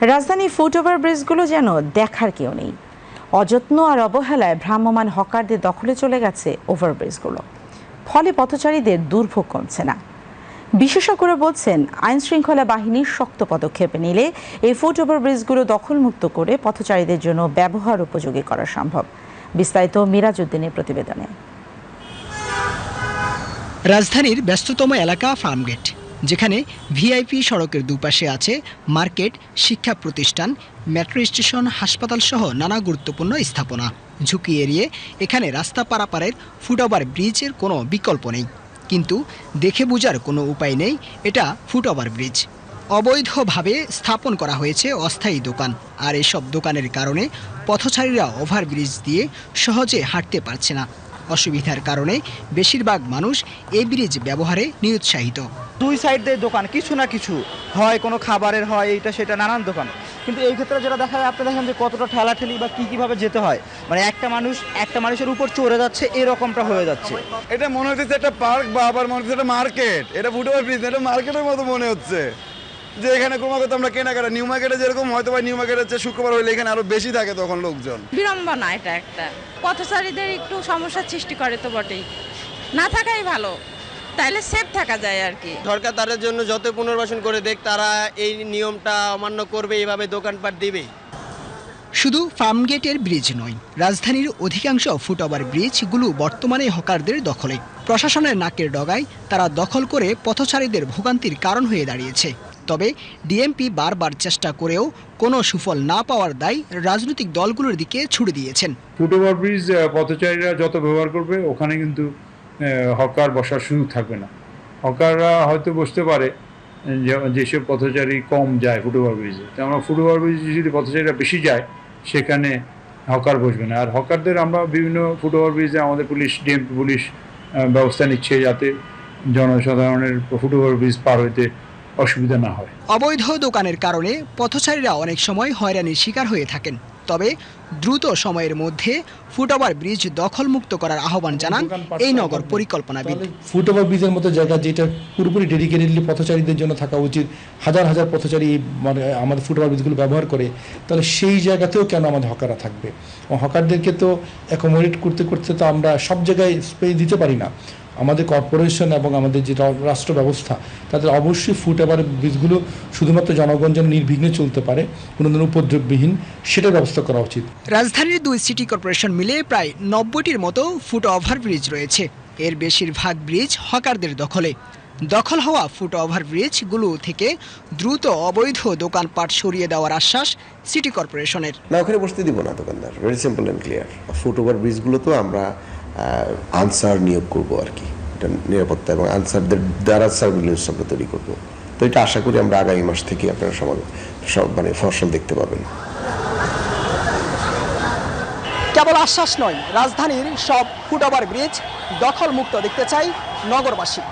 রাজধানী ফুটওভার ব্রিজগুলো যেন দেখার কেউ নেই। অযত্ন আর অবহেলায় ভ্রাম্যমাণ হকারদের দখলে চলে গেছে ওভারব্রিজগুলো ফলে পথচারীদের দুর্ভোগ কমছে না। বিশেষজ্ঞরা বলছেন আইন শৃঙ্খলা বাহিনীর শক্ত পদক্ষেপ নিলে এই ফুটওভার ব্রিজগুলো দখলমুক্ত করে পথচারীদের জন্য ব্যবহার উপযোগী করা সম্ভব। বিস্তারিত মিরাজউদ্দিনের প্রতিবেদনে। রাজধানীর ব্যস্ততম এলাকা ফার্মগেট। যেখানে ভিআইপি সড়কের দুপাশে আছে মার্কেট, শিক্ষা প্রতিষ্ঠান, মেট্রো স্টেশন, হাসপাতাল সহ নানা গুরুত্বপূর্ণ স্থাপনা। ঝুঁকি এড়িয়ে এখানে রাস্তা পারাপারের ফুটওভার ব্রিজের কোনো বিকল্প নেই। কিন্তু দেখে বোঝার কোনো উপায় নেই, এটা ফুটওভার ব্রিজ। অবৈধভাবে স্থাপন করা হয়েছে অস্থায়ী দোকান, আর এসব দোকানের কারণে পথচারীরা ওভারব্রিজ দিয়ে সহজে হাঁটতে পারছে না। অসুবিধার কারণে বেশিরভাগ মানুষ এই ব্রিজ ব্যবহারে নিরুৎসাহিত। দুই সাইড দিয়ে দোকান কিছু না কিছু। হয় কোনো খাবারের হয় এইটা সেটা নানান দোকান। কিন্তু এই ক্ষেত্রে যেটা দেখা যায় আপনি দেখেন যে কতটা ঠেলাঠেলি বা কী কীভাবে যেতে হয়। মানে একটা মানুষ একটা মানুষের উপর চড়ে যাচ্ছে এরকমটা হয়ে যাচ্ছে। এটা মনে হচ্ছে একটা পার্ক বা আবার মনে হচ্ছে একটা মার্কেট এটা ফুটবল ব্রিজ এটা মার্কেটের মতো মনে হচ্ছে। যে এখানে ক্রমাগত আমরা কেনাকাটা নিউ মার্কেটে যেরকম হয়তো বা নিউ মার্কেটের চেয়ে শুক্রবার হলে এখানে আরও বেশি থাকে তখন লোকজন। বিড়ম্বনা এটা একটা। পথচারীদের একটু সমস্যার সৃষ্টি করে তো বটেই। না থাকাই ভালো। তাইলে সেফ থাকা যায় আর কি। সরকার তাদের জন্য যত পুনর্বাসন করে দেখ তারা এই নিয়মটা অমান্য করবে এইভাবে দোকানপাট দিবে। শুধু ফার্মগেটের ব্রিজ নয় রাজধানীর অধিকাংশ ফুটওভার ব্রিজগুলো বর্তমানে হকারদের দখলে। প্রশাসনের নাকের ডগায় তারা দখল করে পথচারীদের ভোগান্তির কারণ হয়ে দাঁড়িয়েছে। তবে ডিএমপি বারবার চেষ্টা করেও কোনো সুফল না পাওয়ার দায় রাজনৈতিক দলগুলোর দিকে ছুড়ে দিয়েছেন। ফুটওভার ব্রিজ পথচারীরা যত ব্যবহার করবে, ওখানে কিন্তু হকার বসার সুযোগ থাকবে না। হকাররা হয়তো বসতে পারে যেসব পথচারী কম যায় ফুটওভার ব্রিজে। তো আমরা ফুটওভার ব্রিজে যদি পথচারীরা বেশি যায়, সেখানে হকার বসবে না। আর হকারদের আমরা বিভিন্ন ফুটওভার ব্রিজে আমাদের পুলিশ, ডিএমপি পুলিশ ব্যবস্থা নিচ্ছে যাতে জনসাধারণের ফুটওভার ব্রিজ পার হইতে অসুবিধা না হয়। অবৈধ দোকানের কারণে পথচারীরা অনেক সময় হয়রানির শিকার হয়ে থাকেন। তবে দ্রুত সময়ের মধ্যে ফুটওভার ব্রিজ দখলমুক্ত করার আহ্বান জানান এই নগর পরিকল্পনাবিদ। ফুটওভার ব্রিজের মতো জায়গা যেটা পুরোপুরি ডেডিকেটেডলি পথচারীদের জন্য থাকা উচিত, হাজার হাজার পথচারী মানে আমাদের ফুটওভার ব্রিজগুলো ব্যবহার করে, তাহলে সেই জায়গাতেও কেন আমাদের হকাররা থাকবে? হকারদেরকে তো অ্যাকোমোডেট করতে করতে তো আমরা সব জায়গায় স্পেস দিতে পারি না। আমাদের কর্পোরেশন এবং আমাদের যে রাষ্ট্র ব্যবস্থা, তাদের অবশ্যই ফুটওভার ব্রিজগুলো শুধুমাত্র জনগণ যেন নির্বিঘ্নে চলতে পারে, কোনো ধরনের উপদ্রববিহীন, সেটার ব্যবস্থা করা উচিত। রাজধানীর দুই সিটি কর্পোরেশন মিলে প্রায় নব্বইটির মতো ফুট ওভার ব্রিজ রয়েছে। এর বেশিরভাগ ব্রিজ হকারদের দখলে। দখল হওয়া ফুট ওভার ব্রিজগুলো থেকে দ্রুত অবৈধ দোকানপাট সরিয়ে দেওয়ার আশ্বাস সিটি কর্পোরেশনের। না, ওখানে বসতে দিব না, দোকানদার। Very simple and clear foot over ব্রিজগুলো তো আমরা আনসার নিয়োগ করব আর কি। এটা নিরাপত্তা এবং আনসারদের দ্বারা সার্ভিলেন্স আমরা তৈরি করব। তো এটা আশা করি আমরা আগামী মাস থেকে আপনারা সব মানে ফসল দেখতে পাবেন। কেবল আশ্বাস নয়, রাজধানীর সব ফুটওভার ব্রিজ দখলমুক্ত দেখতে চাই নগরবাসী।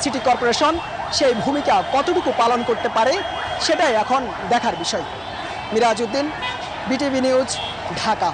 সিটি কর্পোরেশন সেই ভূমিকা কতটুকু পালন করতে পারে, সেটাই এখন দেখার বিষয়। Miraj Uddin BTV news, Dhaka.